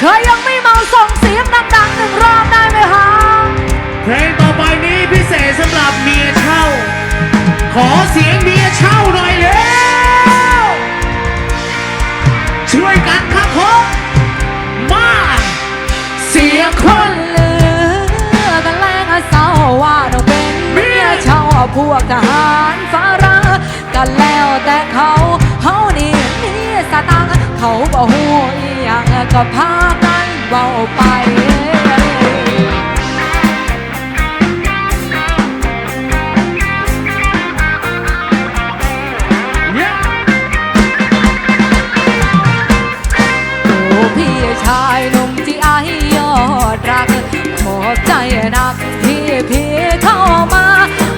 เคยยังไม่เมาส่งเสียงดังๆหนึ่งรอบได้ไหมคะเพลงต่อไปนี้พิเศษสำหรับเมียเช่า ขอเสียงเมียเช่าหน่อยเร็วช่วยกันครับผมมาเสียงคนเหลือกันแรงเศร้าว่าเราเป็นเมียเช่าพวกทหารฝรั่งกันแล้วแต่เขาเขานี่มีสตังเขาบ่หูอีหยัง ก็พากันเบาไปโอ้พี่ชายหนุ่มที่ไอยยอดรัก ขอบใจนักที่พี่เข้ามา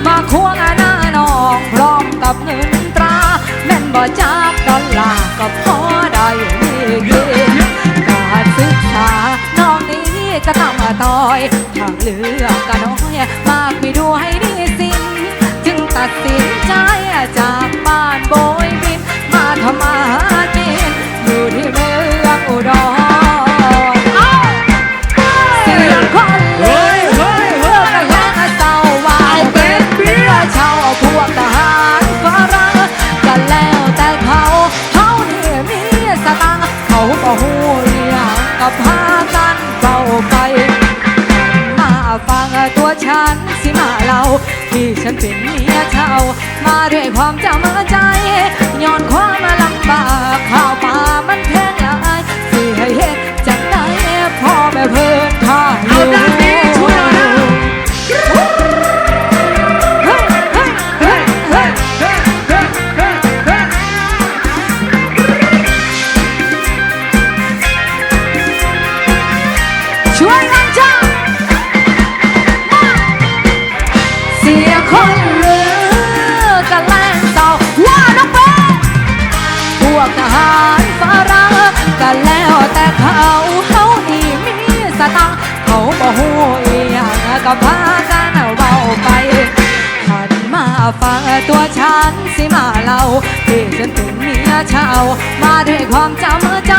มาควงหน้าน้องพร้อมกับเงินตรา แม่นบ่จากดอลลาร์ก็พ ต้องมาต่อยทางเลือกก็น้อยมากไม่ดูให้ดีสิน จึงตัดสินใจจากบ้าน ฉันสิมาเล่าที่ฉันเป็นเมียเช่า มาด้วยความจำใจย้อนความลำบาก นมาฟังตัวฉันสิมาเล่าที่ฉันเป็นเมียเช่ามาด้วยความจำใจ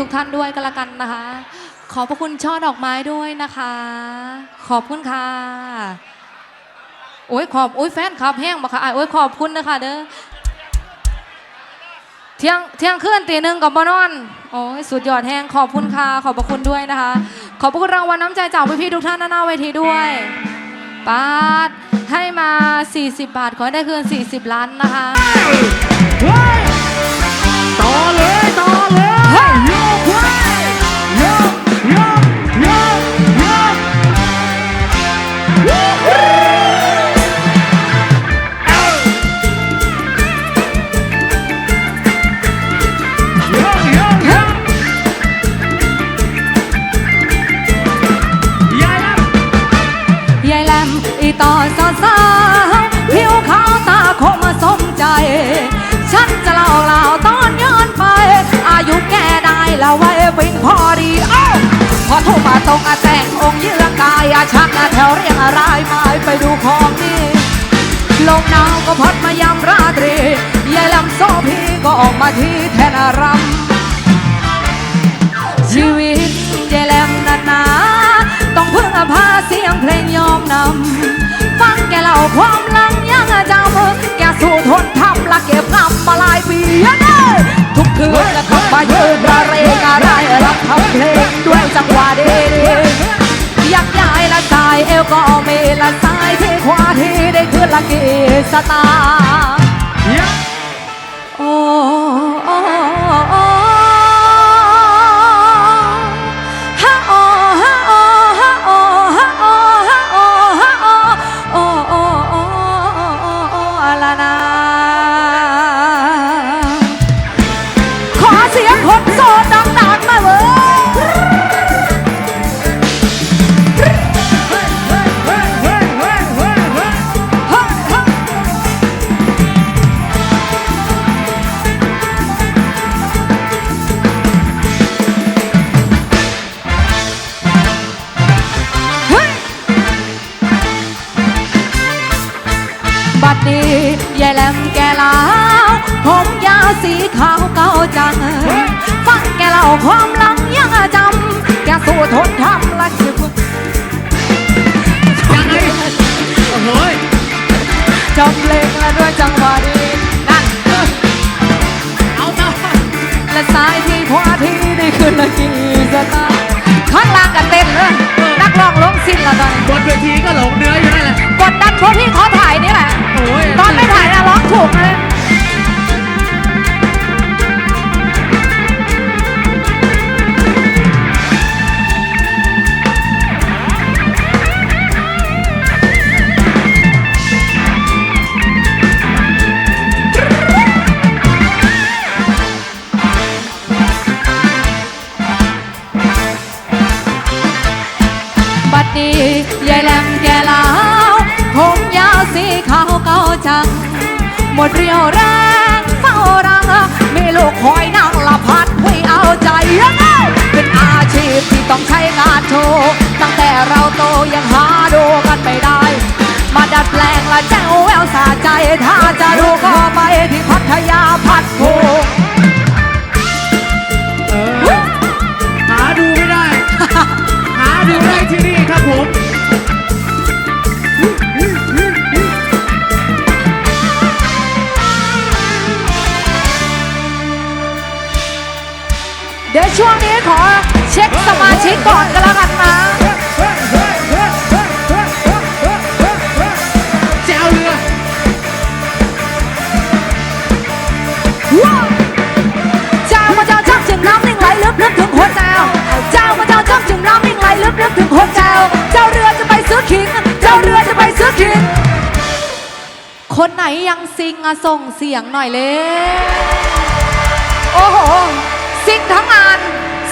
ทุกท่านด้วยก็แล้วกันนะคะ ขอบพระคุณช่อดอกไม้ด้วยนะคะ ขอบคุณค่ะโอ้ยขอบโอ้ยแฟนคลับแห้งมาค่ะอะโอ้ยขอบคุณนะคะเด้อเที่ยงเที่ยงคืนตีหนึ่งกับบอนอนโอ้ยสุดยอดแห้งขอบคุณค่ะขอบพระคุณด้วยนะคะ ขอบพระคุณรางวัลน้ำใจจากพี่ๆทุกท่านหน้าเวทีด้วยปาดให้มา 40 บาท ขอให้ได้คืน 40 ล้านนะคะเฮ้ยต่อเลย ต่อเลยเฮ้ยโยกเว้ย สาวสาวผิวขาวตาคมาสมใจ ฉันจะเล่าเล่าตอนย้อนไป อายุแก่ได้แล้วไว้เป็นพอดีเอ้าพอทุ่มาตรงอาแต่งองค์เยือกายอาชักอาแถวเรียงอะไรายไม้ไปดูของดีลมหนาวก็พัดมายามราตรียายลำโซพีก็ออกมาที่แทนรำชีวิตเจแลมนานาต้องพึ่งพาเสียงเพลงยอมนำ แกเล่าความหลังยังจำแกสู้ทนทำละเก็บงำมาหลายปีเด้อทุกคืนและต้องมายืนระเรกะไรรับทำเพลงด้วยจังหวะเดีๆยักย้ายละสายเอวก็มีละสายที่ขวาที่ได้คืนละกี่สตางค์ เสียงคนโสดดังๆมาเลย สีขาวเก่าจัง ฟังแกเล่าความหลังยังจำ แกสู้ทนทำละคิดยังไงโอ้โหจำเพลงและด้วยจังหวะดีนั่นเอามาและสายที่ขวาที่ได้ขึ้นละกี่สตาร์ข้างล่างกันเต้นเลยนักร้องลงสิ้นละตอนบนเวทีก็หลงเนื้ออยู่นั่นแหละกดดันเพราะพี่ขอถ่ายนี่แหละตอนไม่ถ่ายนะร้องถูกเล หมดเรียวแรงเฝ้ารังมีลูกคอยนั่งละพัดไม่เอาใจ เป็นอาชีพที่ต้องใช้งานโชว์ตั้งแต่เราโตยังหาดูกันไม่ได้ มาดัดแปลงละแจ้วแววสาใจ ถ้าจะดูก็ไปที่พัทยาพัดโพ กก่อนก็แล้วกันนะแจวเรือเจ้าพระเจ้าจับจึงน้ำนิ่งไหลลึกนึกถึงหัวเจ้าเจ้าพระเจ้าจับจึงน้ำนิ่งไหลลึกนึกถึงหัวเจ้าเจ้าเรือจะไปซื้อขิง เจ้าเรือจะไปซื้อขิง คนไหนยังซิงอะส่งเสียงหน่อยเลยโอ้โห ซิงทั้งงาน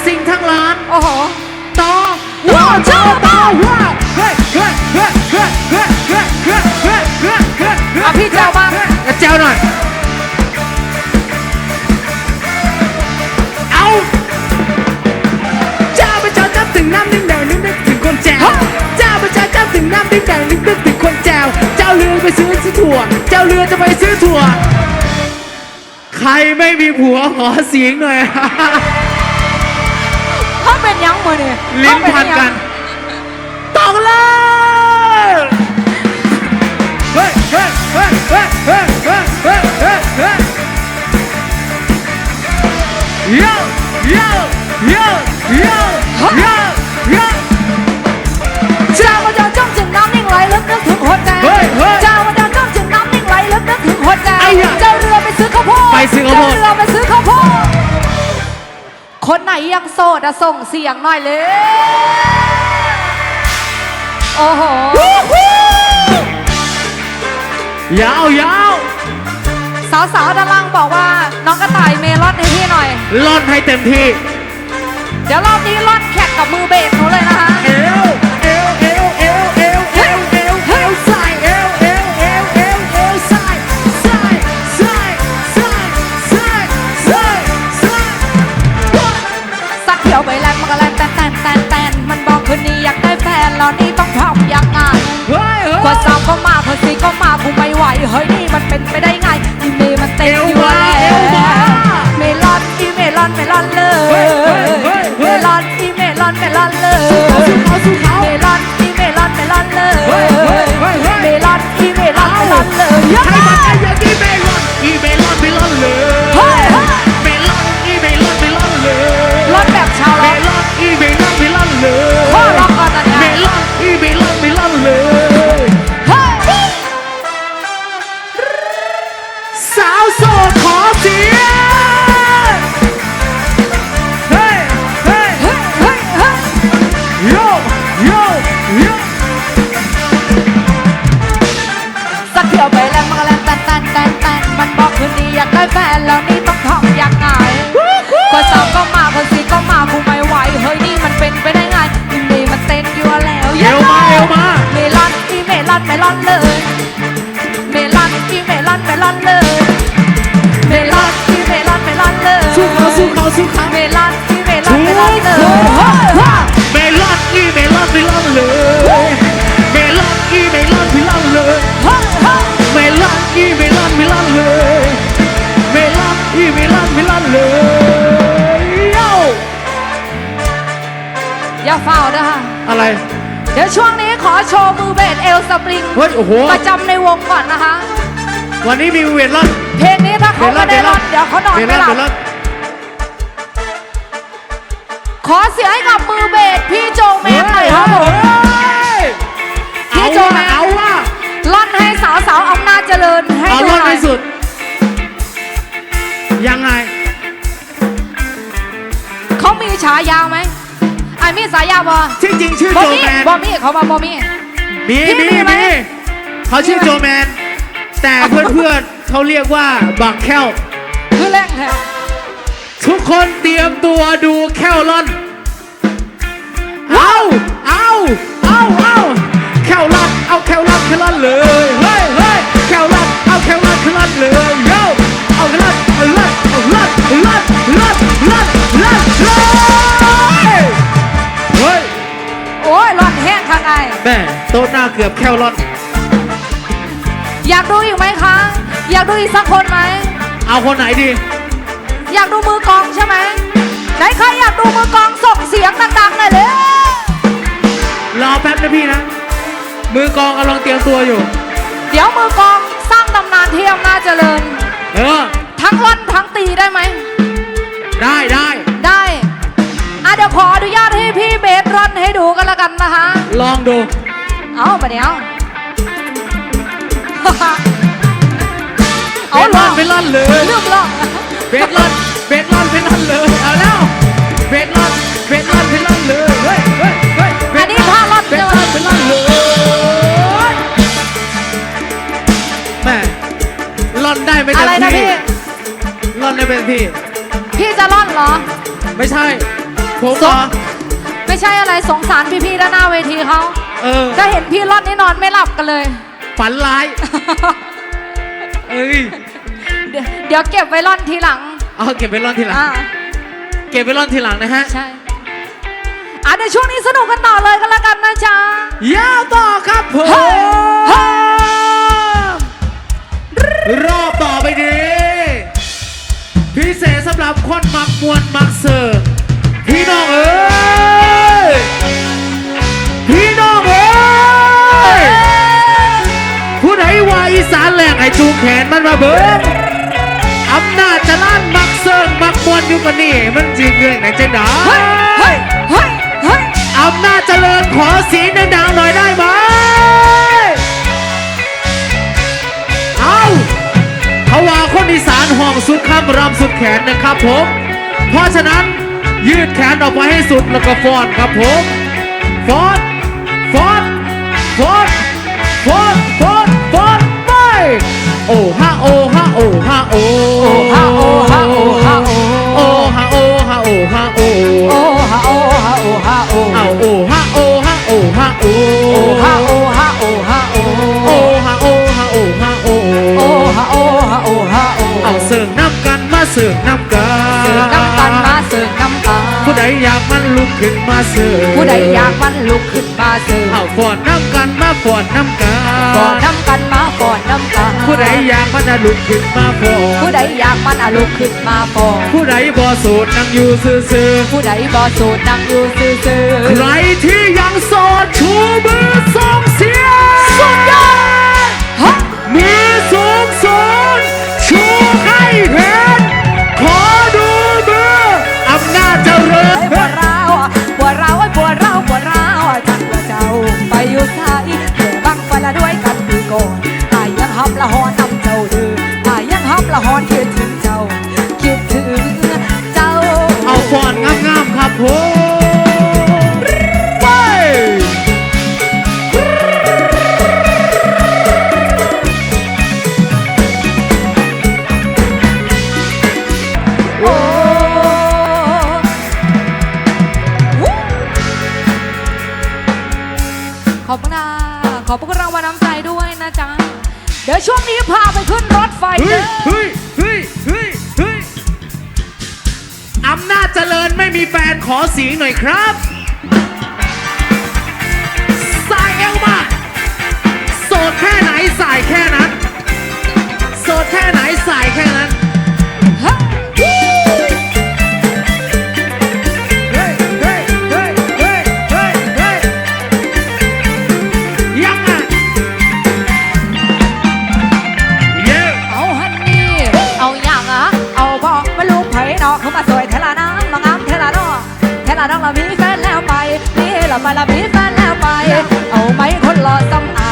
สิ่งทั้งร้าน โอ้โห ต่อว้าวเจ้าต่อว้าวเฮ้ยเฮ้ยเฮ้ยเฮ้ยเฮ้ยเฮ้ยเฮ้ยเฮ้ยเฮ้ยเฮ้ยอะพี่แจวบ้างแจวหน่อยเอาเจ้าพระเจ้าจับถึงน้ำนิ่งแดงนึกนึกถึงคนแจวเจ้าพระเจ้าจับถึงน้ำนิ่งแดงนึกนึกถึงคนแจวเจ้าเรือไปซื้อซื้อถั่ว เจ้าเรือจะไปซื้อถั่ว ใครไม่มีผัวขอเสียงหน่อย เขาเป็นยังมือเนี่ยลิ้นพันกันตอกเลยเฮ้ยเฮ้ยเฮ้ยเฮ้ยเฮ้ยเฮ้ยเฮ้ยเฮ้ยเฮ้ยโย่โย่โย่โย่โย่โย่เจ้าพระเจ้าจับจึงน้ำนิ่งไหลลึกนึกถึงหัวเจ้าเฮ้ยเฮ้ย เจ้าพระเจ้าจับจึงน้ำนิ่งไหลลึกนึกถึงหัวเจ้าไอ้ยะเจ้าเรือไปซื้อข้าวโพดไปซื้อข้าวโพด เจ้าเรือไปซื้อข้าวโพด คนไหนยังโสดอะส่งเสียงหน่อยเลย โอ้โห ยาวยาวสาวๆด้านล่างบอกว่าน้องกระต่ายเมลอนให้พี่หน่อย ล่อนให้เต็มที่ เดี๋ยวรอบนี้ล่อนแขกกับมือเบสหนูเลยนะคะ เอว ก็มาเธอสีก็มากูไม่ไหวเฮ้ยนี่มันเป็นไม่ได้ อะไรเดี๋ยวช่วงนี้ขอโชว์มือเบสเอลสปริงเฮ้ยโอ้โหประจำในวงก่อนนะคะ วันนี้มีเวทลอนเพลงนี้ถ้าเขาไม่ได้ร้องเดี๋ยวเขานอนเวทลไม่อนหลัเวบทลอนขอเสียงให้กับมือเบสพี่โจแมนหน่อยครับผมพี่พี่โจโจแมนเอาว่าล่อนให้สาวสาวๆอำนาจเจริญให้เอาดูลอนหน่อให้ย ไอ้มีฉายาบ่ที่จริงชื่อบอโจมี่แมนบอมี่เขามาบอมี่มีพี่มีมีไหม มีเขาชื่อโจแมน แต่เพื่อนๆเขาเรียกว่าบักแค้วคือแรงแท้ทุกคนเตรียมตัวดูแค้วลอนเอาเอาเอาเอาแค้วลอนเอาแค้วลอนแค้วลอนเลยเฮ้ยเฮ้ยแค้วลอนเอาแค้วลอนแค้วลอนเลยโย่เอาลอนเอาลอนเอาลอนลอนลอนลอนลอนเลย ม่โต๊ะหน้าเกือบแค้วลอนอยากดูอีกไหมคะ อยากดูอีกสักคนไหม เอาคนไหนดี อยากดูมือกลองใช่ไหมไหนใครอยากดูมือกลองส่งเสียงดังๆหน่อยเลยรอแป๊บนะพี่นะ มือกองกำลังเตรียมตัวอยู่ เดี๋ยวมือกลองสร้างตำนานเทียมน่าจเจริญ เออ ทั้งล่อนทั้งตีได้ไหม ได้ได้ได้อะเดี๋ยวขออนุญาตให้พี่เบสร่อนให้ดูกันละกันนะคะ ลองดู เอาไปเดี๋ยวเบสลอนเบสลอนเลยเรื่องลองเบสลอนเบสลอนเบสลอนเลยเอาแล้วเบสลอนเบสลอนเบสลอนเลยเฮ้ยเฮ้ยเฮ้ยเบอัสนนี้ท่าล่อนเบเลสลอนยเบสลอนเลยแม่ลอนได้ไม่อะเต็มไรนะที่พี่ลอนได้เป็นที่พี่จะล่อนเหรอ ไม่ใช่ผมสต่อ ไม่ใช่อะไรสงสารพี่ๆด้านหน้าเวทีเขาเออจะเห็นพี่ล่อนนี่นอนไม่หลับกันเลย ฝันร้าย เอ้ย เดี๋ยวเดี๋ยวเก็บไว้ล่อนทีหลังเอาเก็บไปลอนทีหลัง อ่าเก็บไปลอนทีหลังนะฮะใช่อะเดี๋ยวช่วงนี้สนุกกันต่อเลยกันละกันนะจ๊ะ ยาวต่อครับผมเฮ้ยเฮ้ยรอบต่อไปนี้ พิเศษสำหรับคนมักมวนมักเสิร์ แหลกไอ้จูงแขนมันมาเบิ้งอำนาจจะล้านมักเสิร์ฟมักมวนอยู่กันนี่มันจริงเรื่องไหนจะหนาเฮ้ยเฮ้ยเฮ้ยเฮ้ยอำนาจเจริญขอเสียงดังๆหน่อยได้ไหมเอาเขาว่าคนอีสานห้องสุดคำรำสุดแขนนะครับผม เพราะฉะนั้นยืดแขนออกไปให้สุดแล้วก็ฟ้อนครับผมฟ้อนฟ้อน โอ้ฮะโอ้ฮะโอ้ฮะโอโอ้ฮะโอ้ฮะโอ้ฮะโอโอ้ฮะโอ้ฮะโอ้ฮะโอโอฮะโอฮะโอฮะโอเอาโอ้ฮะโอฮะโอฮะโอโอ้ฮะโอฮะโอฮะโอโอฮะโอฮะโอฮะโอโอฮะโอฮะโอ้ฮะโอ้เอาเสิร์ฟน้ำกันมาเสิร์ฟน้ำกันเสิร์ฟน้ำกันมาเสิร์ฟน้ำกันผู้ใดอยากมันลุกขึ้นมาเสิร์ฟผู้ใดอยากมันลุกขึ้นมาเสิร์ฟเอาฟอนน้ำกันมาฟอนน้ำกัน ก่อนน้ำกันมาก่อนน้ำกันผู้ใดอยากมันจะลุกขึ้นมาฟอนผู้ใดอยากมันอะลุกขึ้นมาก่อนผู้ใดบ่โสดนั่งอยู่ซื่อผู้ใดบ่โสดนั่งอยู่ซื่อๆใครที่ยังโสดชูมือส่งเสียงๆสุดยอดฮะมือสูงสูงชูให้เห็น ขอบคุณนะขอบคุณรางวัลน้ำใจด้วยนะจ๊ะ เดี๋ยวช่วงนี้พาไปขึ้นรถไฟเฮ้เด้ยอเฮ้ยเฮ้ยเฮ้ยเฮ้ยอำนาจเจริญไม่มีแฟนขอเสียงหน่อยครับสายเอวมาโสดแค่ไหนสายแค่นั้นโสดแค่ไหนสายแค่นั้น น้องเรามีแฟนแล้วไป นี่เราไปเรามีแฟนแล้วไป เอาไหมคนรอซ้ำอ่า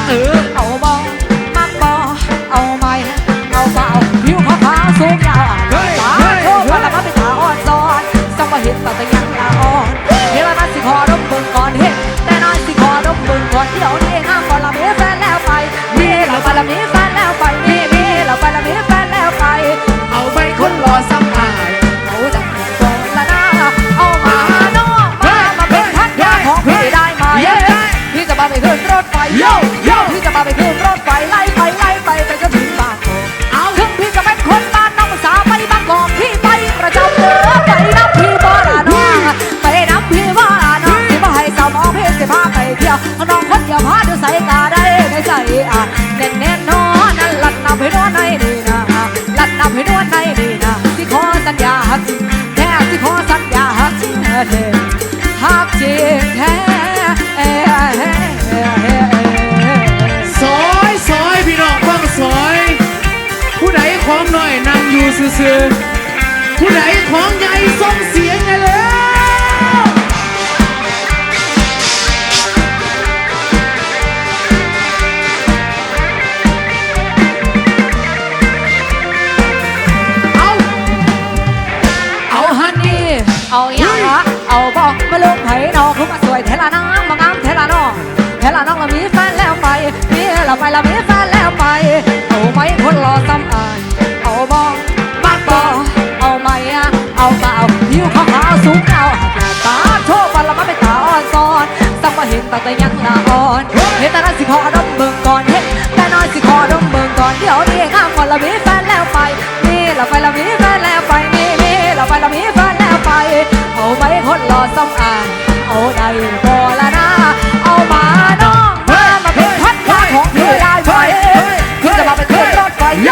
โยโย่พี่จะมาไปขึ้นรถไฟไล่ไปไล่ไปไปจนถึงบางกอกเอาถึงพี่จะเป็นคนบ้านน้องสาวไปบางกอกพี่ไปประจำเด้อไปนับพี่บ่ละน้องไปนับพี่บ่ละน้องสิบ่ให้สาวมอพี่สิพาไปเที่ยวน้องคนเดียวพาดูใส่ตาได้ในใจอะแน่นแน่นอนนั่นลัดนับให้นวลในนี่นะลัดนับให้นวลในนี่นะที่ขอสัญญาหักจริงแท้ที่ขอสัญญาหักจริงเออหักจริงแท้ นั่ ตาแต่ยังละอ่อนเห็นแต่นั้นสิขอดมเบิ่งก่อนเห็นแต่น้อยสิขอดมเบิ่งก่อนเดี๋ยวนี้งามก่อนเรามีแฟนแล้วไปนี่เราไปเรามีแฟนแล้วไปนี่นี่เราไปเรามีแฟนแล้วไป เอาไหมคนรอซ้ำอายเอาได้บ่ละนะเอามาน้องมามาเป็นพันยาของพี่ได้ไหมพี่จะมาไปขึ้นรถไฟโย